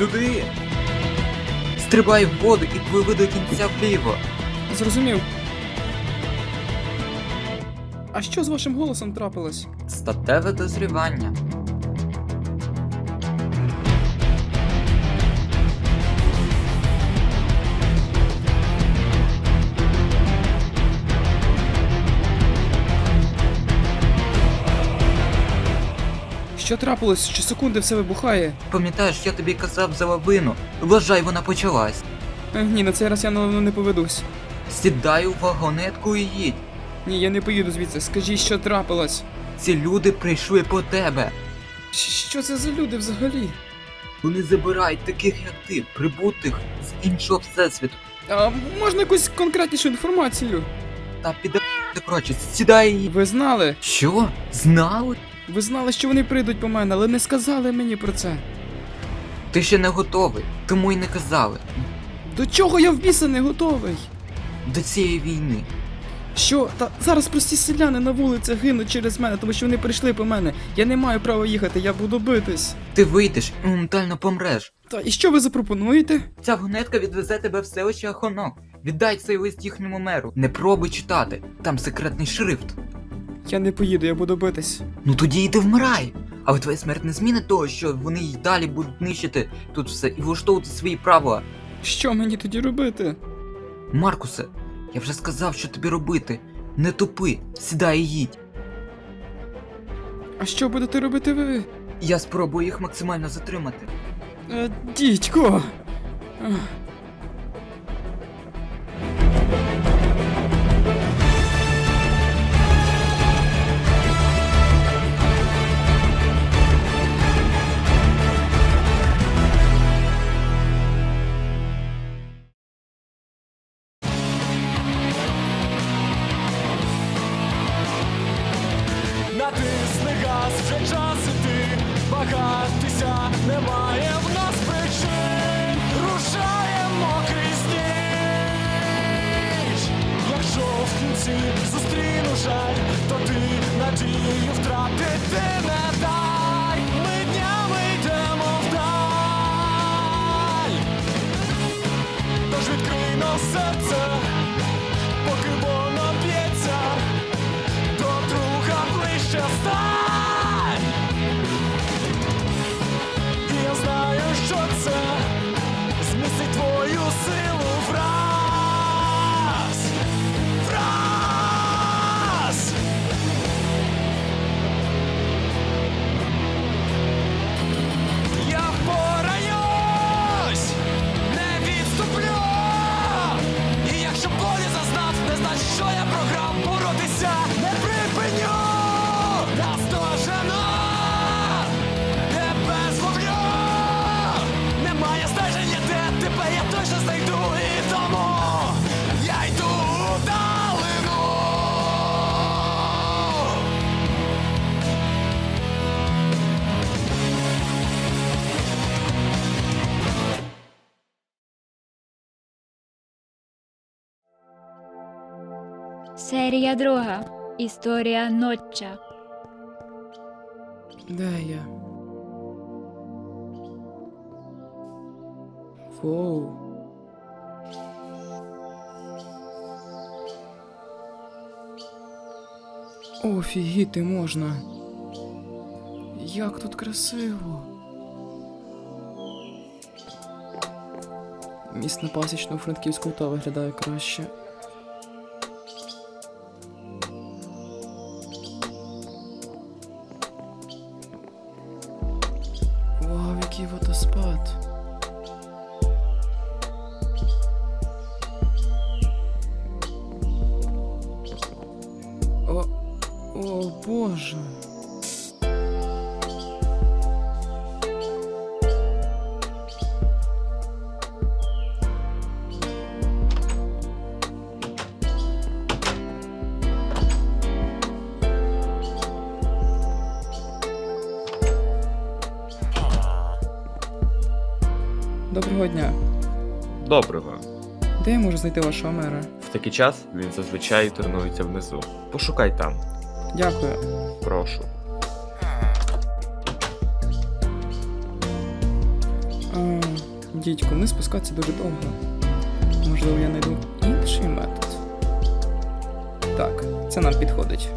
сюди! Стрибай в воду і пливи до кінця вліво. Зрозумів. А що з вашим голосом трапилось? Статеве дозрівання. Що трапилось? Щосекунди все вибухає. Пам'ятаєш, я тобі казав за лавину. Вважай, вона почалась. Е, Ні, на цей раз я на лавину не поведусь. Сідай у вагонетку і їдь. Ні, я не поїду звідси. Скажіть, що трапилось. Ці люди прийшли по тебе. Щ- Що це за люди взагалі? Вони забирають таких, як ти, прибутих з іншого всесвіту. А можна якусь конкретнішу інформацію? Та піде коротше, сідай і. Ви знали? Що? Знали? Ви знали, що вони прийдуть по мене, але не сказали мені про це. Ти ще не готовий, тому й не казали. До чого я в біса не готовий? До цієї війни. Що? Та зараз прості селяни на вулицях гинуть через мене, тому що вони прийшли по мене. Я не маю права їхати, я буду битись. Ти вийдеш і моментально помреш. Та і що ви запропонуєте? Ця гонетка відвезе тебе в селище Ахонок. Віддай цей лист їхньому меру. Не пробуй читати. Там секретний шрифт. Я не поїду, я буду битись. Ну тоді йди вмирай. Але твоя смерть не змінить того, що вони й далі будуть нищити тут все і влаштовувати свої правила. Що мені тоді робити? Маркусе, я вже сказав, що тобі робити. Не тупи, сідай і їдь. А що будете робити ви? Я спробую їх максимально затримати. Е, дідько. Ех. Серія друга. Історія ночча. Де я? Воу. Офігіти можна. Як тут красиво. Міст на пасічну франківську та виглядає краще. Доброго дня. Доброго. Де я можу знайти вашого мера? В такий час він зазвичай тренується внизу. Пошукай там. Дякую. Прошу. А, дідько, не спускатися дуже довго. Можливо, я знайду інший метод. Так, це нам підходить.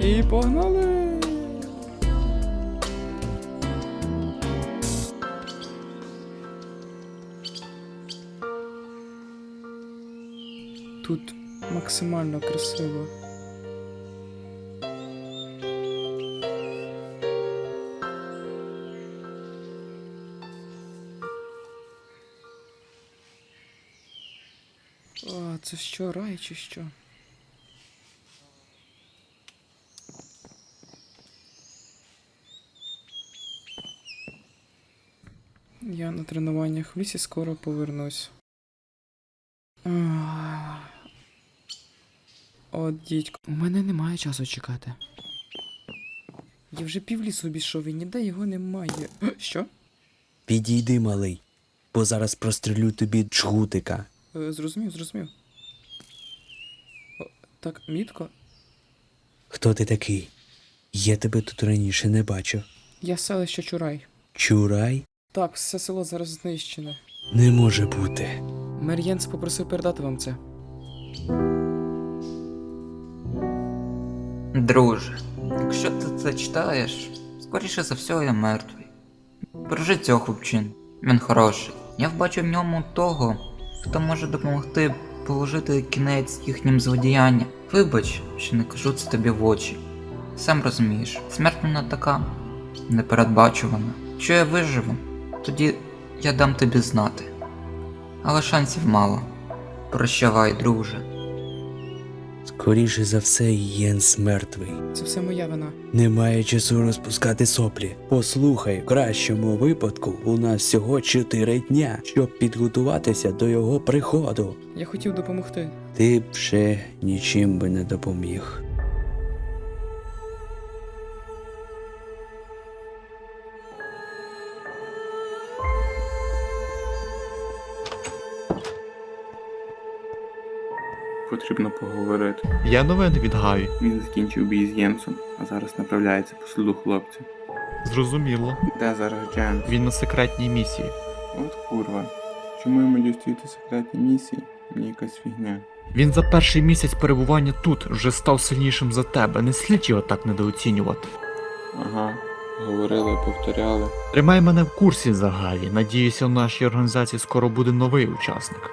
І погнали! Тут максимально красиво. А, це що, рай чи що? Я на тренуваннях в лісі скоро повернусь. Ах. От дідько. У мене немає часу чекати. Я вже півлісу обійшов і ніде його немає. Що? Підійди, малий, бо зараз прострелю тобі джгутика. Е, Зрозумів, зрозумів. О, так, мітко, Хто ти такий? Я тебе тут раніше не бачив. я з селища Чурай. Чурай? Так, все село зараз знищене. Не може бути. Мер Єнс попросив передати вам це. Друже, якщо ти це читаєш, скоріше за все я мертвий. Бережи цього хлопчин, він хороший. Я вбачив в ньому того, хто може допомогти положити кінець їхнім злодіянням. Вибач, що не кажу це тобі в очі. Сам розумієш, смерть вона така непередбачувана. Що я виживу, тоді я дам тобі знати. Але шансів мало. Прощавай, друже. Скоріше за все, Єнс мертвий. Це все моя вина. Немає часу розпускати соплі. Послухай, в кращому випадку у нас всього чотири дня, щоб підготуватися до його приходу. Я хотів допомогти. Ти б ще нічим би не допоміг. Потрібно поговорити. Я новини від Гаві. Він закінчив бій з Єнсом, а зараз направляється по сліду хлопця. Зрозуміло. Де зараз Джен? Він на секретній місії. От курва. Чому йому дістають секретні місії? Мені якась фігня. Він за перший місяць перебування тут вже став сильнішим за тебе. Не слід його так недооцінювати. Ага, говорили, повторяли. Тримай мене в курсі за Гаві. Надіюся, у нашій організації скоро буде новий учасник.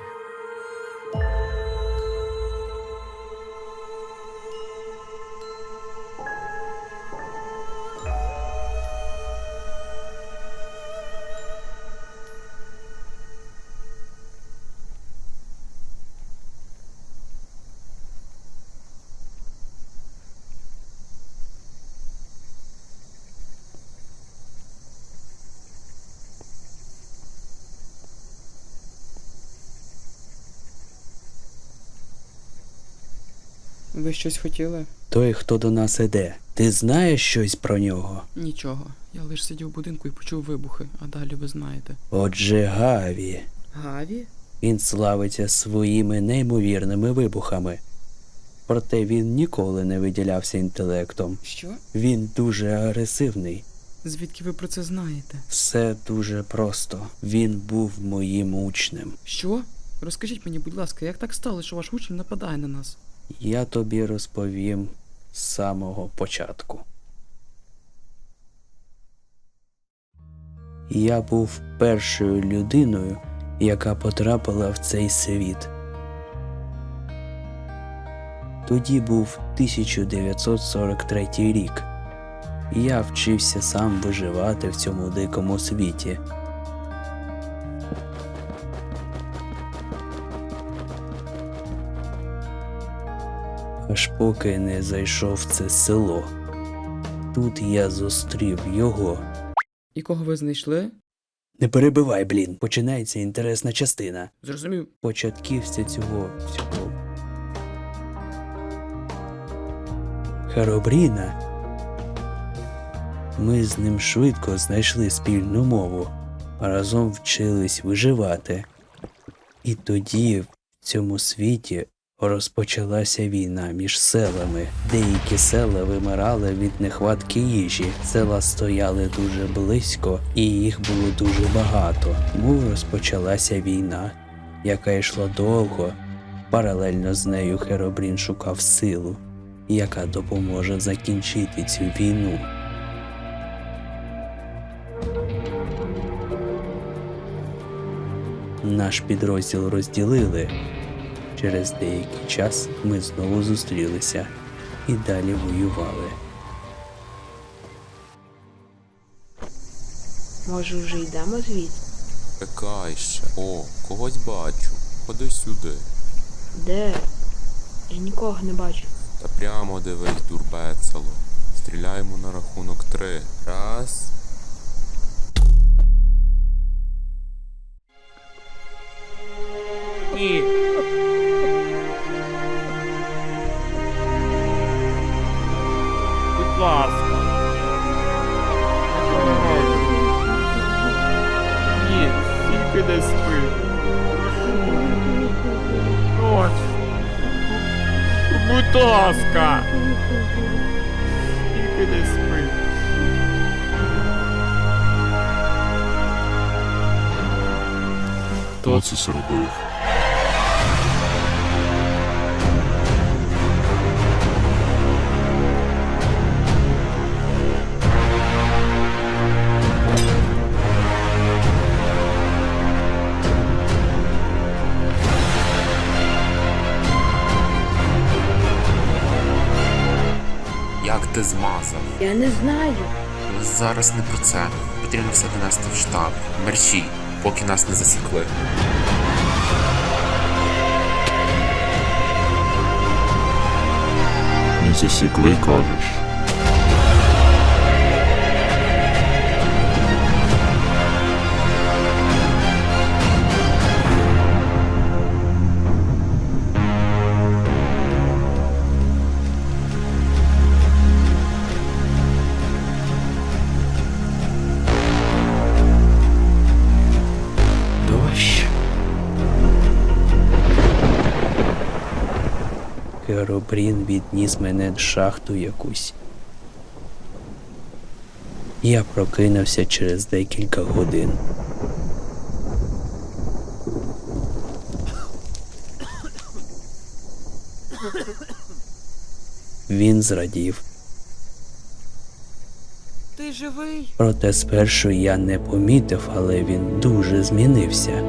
Щось хотіли? Той, хто до нас іде, ти знаєш щось про нього? Нічого. Я лише сидів в будинку і почув вибухи, а далі ви знаєте. Отже, Гаві. Гаві? Він славиться своїми неймовірними вибухами. Проте він ніколи не виділявся інтелектом. Що? Він дуже агресивний. Звідки ви про це знаєте? Все дуже просто. Він був моїм учнем. Що? Розкажіть мені, будь ласка, як так стало, що ваш учень нападає на нас? Я тобі розповім з самого початку. Я був першою людиною, яка потрапила в цей світ. Тоді був 1943 рік. Я вчився сам виживати в цьому дикому світі. Аж поки не зайшов в це село. Тут я зустрів його. І кого ви знайшли? Не перебивай, блін. Починається інтересна частина. Зрозумів. Початківця цього всього. Харобріна Ми з ним швидко знайшли спільну мову, разом вчились виживати. І тоді в цьому світі розпочалася війна між селами. Деякі села вимирали від нехватки їжі. Села стояли дуже близько, і їх було дуже багато. Тому розпочалася війна, яка йшла довго. Паралельно з нею Херобрін шукав силу, яка допоможе закінчити цю війну. Наш підрозділ розділили. Через деякий час ми знову зустрілися і далі воювали. Може, вже йдемо звідси? Чекай ще. О, когось бачу. Ходи сюди. Де? Я нікого не бачу. Та прямо дивись, дурбецело. Стріляємо на рахунок три. Раз. Ні. Будь ласка. Ні, тільки не спи. Ось. Будь ласка. Тільки не спи. Хто це зробив? Ти змазав? Я не знаю. Зараз не про це. Потрібно все донести в штаб. Мерщій, поки нас не засікли. Не засікли, кажеш. Херобрін відніс мене в шахту якусь. Я прокинувся через декілька годин. Він зрадів. Ти живий? Проте спершу я не помітив, але він дуже змінився.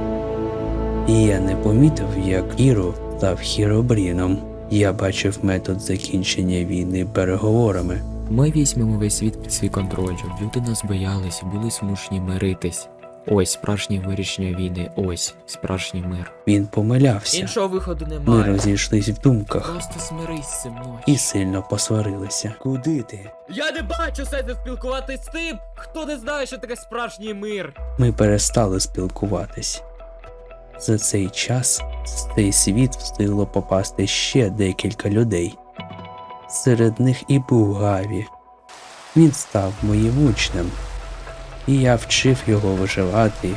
І я не помітив, як Іру став хіробріном. Я бачив метод закінчення війни переговорами. Ми візьмемо весь світ під свій контроль, щоб люди нас боялись, були змушені миритись. Ось справжнє вирішення війни, ось справжній мир. Він помилявся. Іншого виходу Ми немає. розійшлись в думках Просто змирись зі мною. і сильно посварилися. Куди ти? Я не бачу сенсу спілкуватись з тим, хто не знає, що таке справжній мир. Ми перестали спілкуватись. За цей час в цей світ встигло попасти ще декілька людей. Серед них і був Гаві. Він став моїм учнем, і я вчив його виживати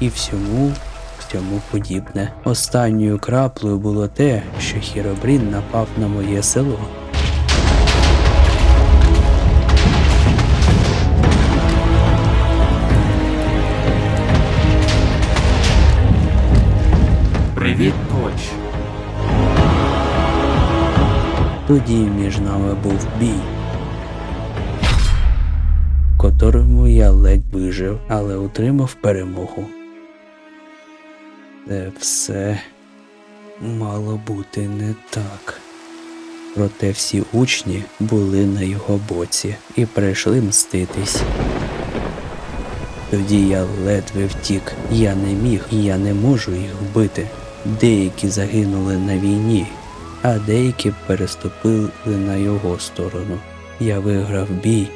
і всьому, всьому подібне. Останньою краплею було те, що Хіробрін напав на моє село. Тоді між нами був бій, в котрому я ледь вижив, але отримав перемогу. Це все мало бути не так. Проте всі учні були на його боці і прийшли мститись. Тоді я ледве втік, я не міг і я не можу їх вбити. Деякі загинули на війні, а деякі переступили на його сторону. Я виграв бій,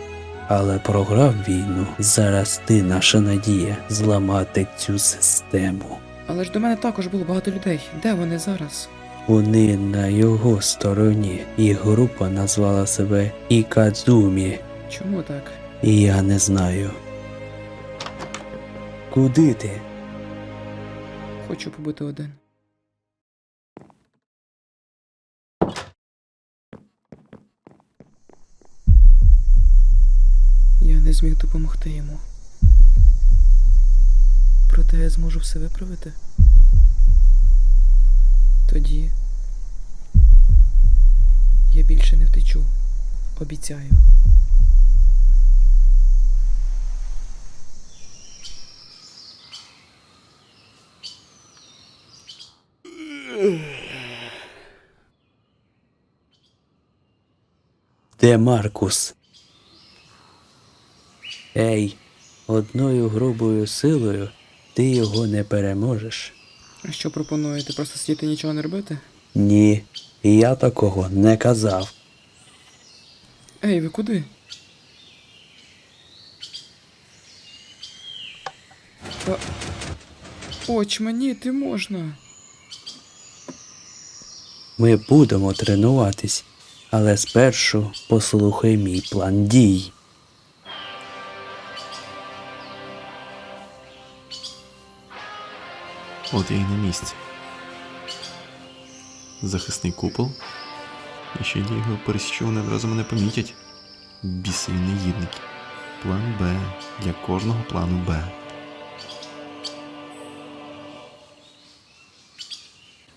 але програв війну. Зараз ти наша надія зламати цю систему. Але ж до мене також було багато людей. Де вони зараз? Вони на його стороні, і група назвала себе Ікадзумі. Чому так? І я не знаю. Куди ти? Хочу побути один. Зміг допомогти йому. Проте я зможу все виправити. Тоді я більше не втечу. Обіцяю. Де Маркус? Ей, одною грубою силою ти його не переможеш. А що пропонуєте? Просто сидіти нічого не робити? Ні, я такого не казав. Ей, ви куди? А... Очманіти можна. Ми будемо тренуватись, але спершу послухай мій план дій. От я і на місці. Захисний купол. І ще я його пересічу, вони одразу мене помітять. Бісові негідники. План Б для кожного плану Б.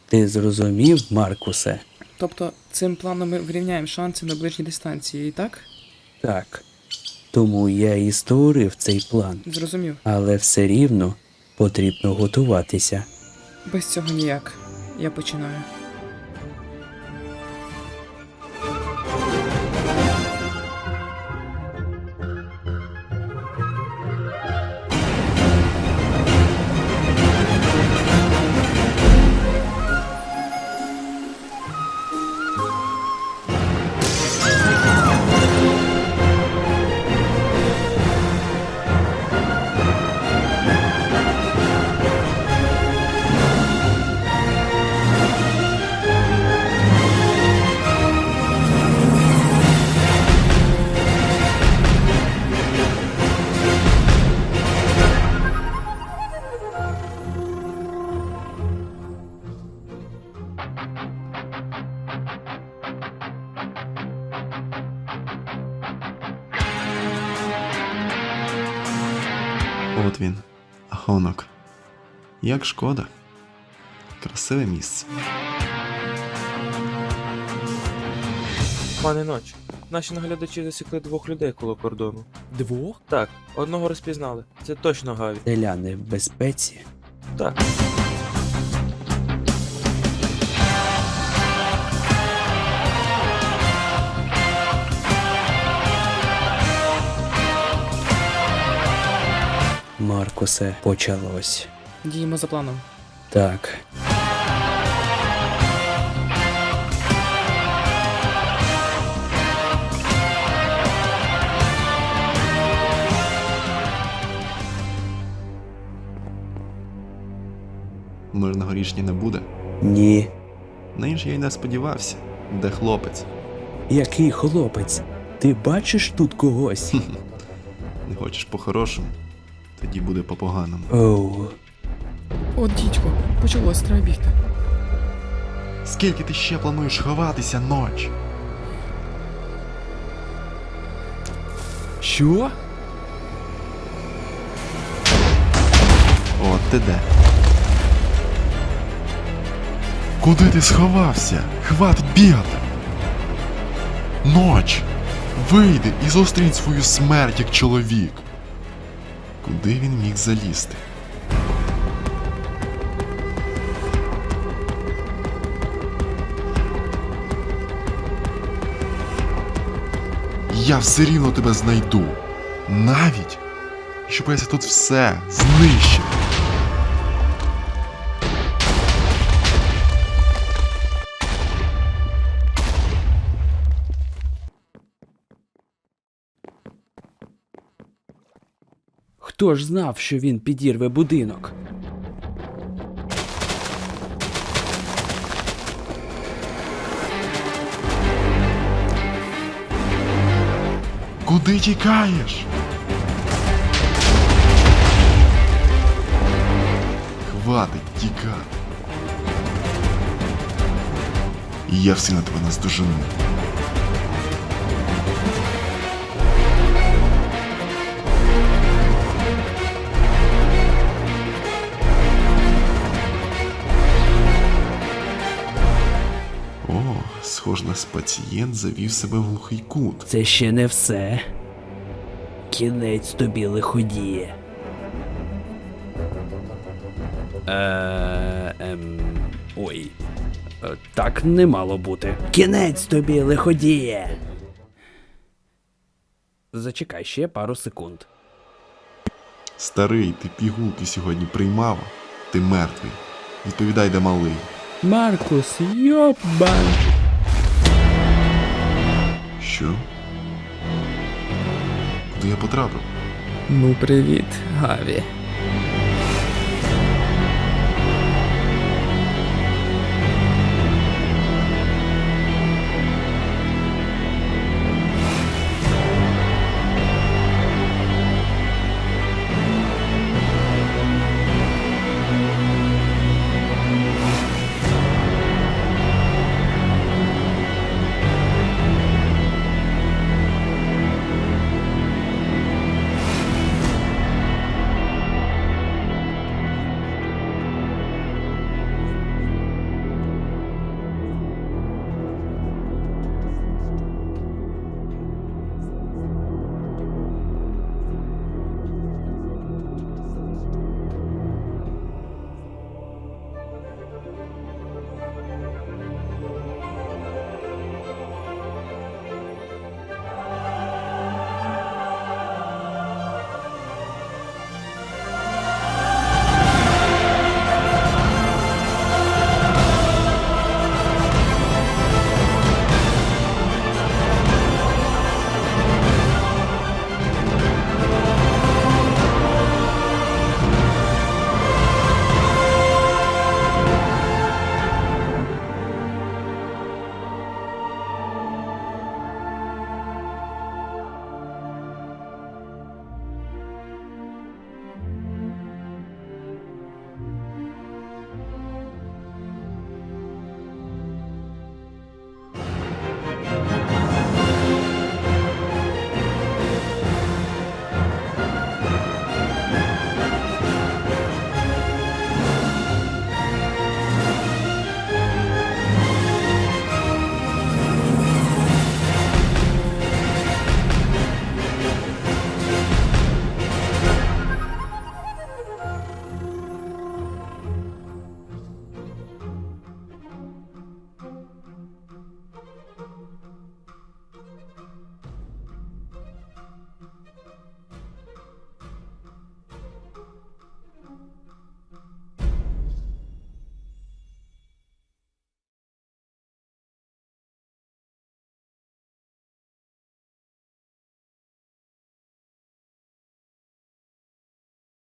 Ти зрозумів, Маркусе? Тобто, цим планом ми врівняємо шанси на ближній дистанції, і так? Так. Тому я і створив цей план. Зрозумів. Але все рівно потрібно готуватися. Без цього ніяк. Я починаю. Як шкода. Красиве місце. Пане ноч, наші наглядачі засікли двох людей коло кордону. Двох? Так, одного розпізнали. Це точно Гаві. Селяни в безпеці. Так. Маркусе, почалось. Діємо за планом. Так. Мирного рішення не буде. Ні. На інше я й не сподівався. Де хлопець? Який хлопець? Ти бачиш тут когось? Не хочеш по-хорошому? Тоді буде по-поганому. Оу. От дідько, почалось, треба бігти. Скільки ти ще плануєш ховатися ноч? Що? От ти де. Куди ти сховався? Хватить бігати. Ноч. Вийди і зустрінь свою смерть як чоловік. Куди він міг залізти? Я все рівно тебе знайду. Навіть, щоб я тут все знищив. Хто ж знав, що він підірве будинок? Куди тікаєш? Хватить тікати. Я все на тебе наздожену. Схож нас пацієнт завів себе в глухий кут. Це ще не все. Кінець тобі лиходіє. Е, ем, ой. Е, Так не мало бути. Кінець тобі лиходіє. Зачекай ще пару секунд. Старий, ти пігулки сьогодні приймав? Ти мертвий. Відповідай, де малий. Маркус, йобан. Що? Куди я потрапив? Ну, привіт, Гаві.